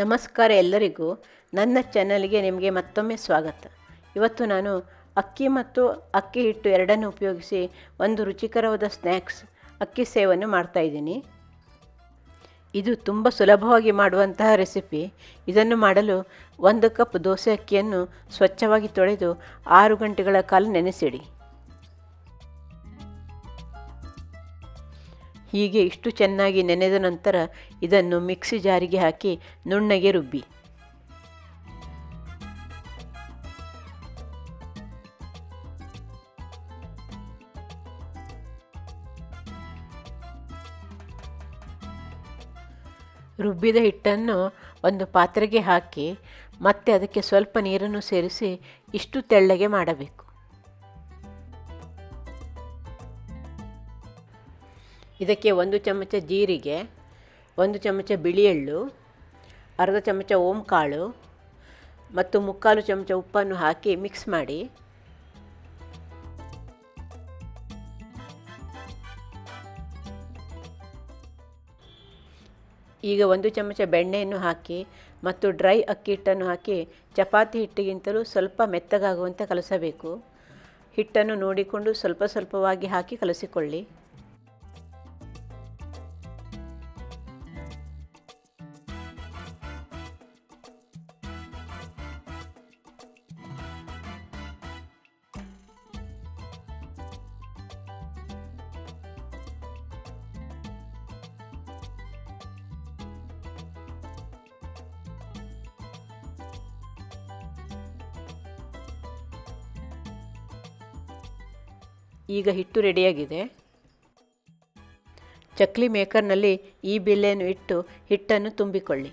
ನಮಸ್ಕಾರ ಎಲ್ಲರಿಗೂ. ನನ್ನ ಚಾನಲ್ಗೆ ನಿಮಗೆ ಮತ್ತೊಮ್ಮೆ ಸ್ವಾಗತ. ಇವತ್ತು ನಾನು ಅಕ್ಕಿ ಮತ್ತು ಅಕ್ಕಿ ಹಿಟ್ಟು ಎರಡನ್ನು ಉಪಯೋಗಿಸಿ ಒಂದು ರುಚಿಕರವಾದ ಸ್ನ್ಯಾಕ್ಸ್, ಅಕ್ಕಿ ಸೇವನ್ನು ಮಾಡ್ತಾಯಿದ್ದೀನಿ ಇದು ತುಂಬ ಸುಲಭವಾಗಿ ಮಾಡುವಂತಹ ರೆಸಿಪಿ. ಇದನ್ನು ಮಾಡಲು ಒಂದು ಕಪ್ ದೋಸೆ ಅಕ್ಕಿಯನ್ನು ಸ್ವಚ್ಛವಾಗಿ ತೊಳೆದು ಆರು ಗಂಟೆಗಳ ಕಾಲ ನೆನೆಸಿಡಿ. ಹೀಗೆ ಇಷ್ಟು ಚೆನ್ನಾಗಿ ನೆನೆದ ನಂತರ ಇದನ್ನು ಮಿಕ್ಸಿ ಜಾರಿಗೆ ಹಾಕಿ ನುಣ್ಣಗೆ ರುಬ್ಬಿ. ರುಬ್ಬಿದ ಹಿಟ್ಟನ್ನು ಒಂದು ಪಾತ್ರೆಗೆ ಹಾಕಿ ಮತ್ತೆ ಅದಕ್ಕೆ ಸ್ವಲ್ಪ ನೀರನ್ನು ಸೇರಿಸಿ ಇಷ್ಟು ತೆಳ್ಳಗೆ ಮಾಡಬೇಕು. ಇದಕ್ಕೆ ಒಂದು ಚಮಚ ಜೀರಿಗೆ, ಒಂದು ಚಮಚ ಬಿಳಿ ಎಳ್ಳು ಅರ್ಧ ಚಮಚ ಓಂಕಾಳು ಮತ್ತು ಮುಕ್ಕಾಲು ಚಮಚ ಉಪ್ಪನ್ನು ಹಾಕಿ ಮಿಕ್ಸ್ ಮಾಡಿ. ಈಗ ಒಂದು ಚಮಚ ಬೆಣ್ಣೆಯನ್ನು ಹಾಕಿ ಮತ್ತು ಡ್ರೈ ಅಕ್ಕಿ ಹಿಟ್ಟನ್ನು ಹಾಕಿ ಚಪಾತಿ ಹಿಟ್ಟಿಗಿಂತಲೂ ಸ್ವಲ್ಪ ಮೆತ್ತಗಾಗುವಂತೆ ಕಲಸಬೇಕು. ಹಿಟ್ಟನ್ನು ನೋಡಿಕೊಂಡು ಸ್ವಲ್ಪ ಸ್ವಲ್ಪವಾಗಿ ಹಾಕಿ ಕಲಸಿಕೊಳ್ಳಿ. ಈಗ ಹಿಟ್ಟು ರೆಡಿಯಾಗಿದೆ. ಚಕ್ಲಿ ಮೇಕರ್ನಲ್ಲಿ ಈ ಬಿಲ್ಲೆಯನ್ನು ಇಟ್ಟು ಹಿಟ್ಟನ್ನು ತುಂಬಿಕೊಳ್ಳಿ.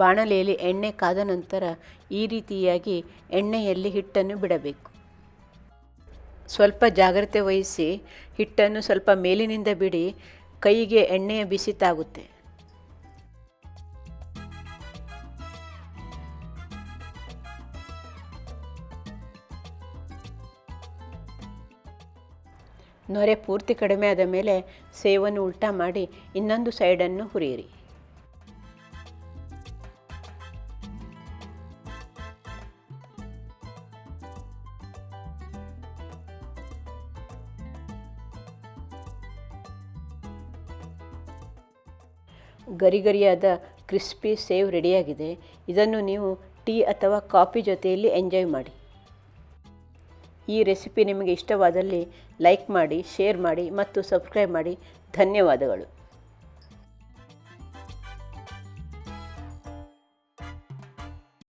ಬಾಣಲೆಯಲ್ಲಿ ಎಣ್ಣೆ ಕಾದ ನಂತರ ಈ ರೀತಿಯಾಗಿ ಎಣ್ಣೆಯಲ್ಲಿ ಹಿಟ್ಟನ್ನು ಬಿಡಬೇಕು. ಸ್ವಲ್ಪ ಜಾಗ್ರತೆ ವಹಿಸಿ ಹಿಟ್ಟನ್ನು ಸ್ವಲ್ಪ ಮೇಲಿನಿಂದ ಬಿಡಿ, ಕೈಗೆ ಎಣ್ಣೆಯ ಬಿಸಿ ತಾಗುತ್ತೆ. ನೊರೆ ಪೂರ್ತಿ ಕಡಿಮೆ ಆದ ಮೇಲೆ ಸೇವನ್ನು ಉಲ್ಟಾ ಮಾಡಿ ಇನ್ನೊಂದು ಸೈಡನ್ನು ಹುರಿಯಿರಿ. ಗರಿಗರಿಯಾದ ಕ್ರಿಸ್ಪಿ ಸೇವ್ ರೆಡಿಯಾಗಿದೆ. ಇದನ್ನು ನೀವು ಟೀ ಅಥವಾ ಕಾಫಿ ಜೊತೆಯಲ್ಲಿ ಎಂಜಾಯ್ ಮಾಡಿ. ಈ ರೆಸಿಪಿ ನಿಮಗೆ ಇಷ್ಟವಾದಲ್ಲಿ ಲೈಕ್ ಮಾಡಿ, ಶೇರ್ ಮಾಡಿ ಮತ್ತು ಸಬ್ಸ್ಕ್ರೈಬ್ ಮಾಡಿ. ಧನ್ಯವಾದಗಳು.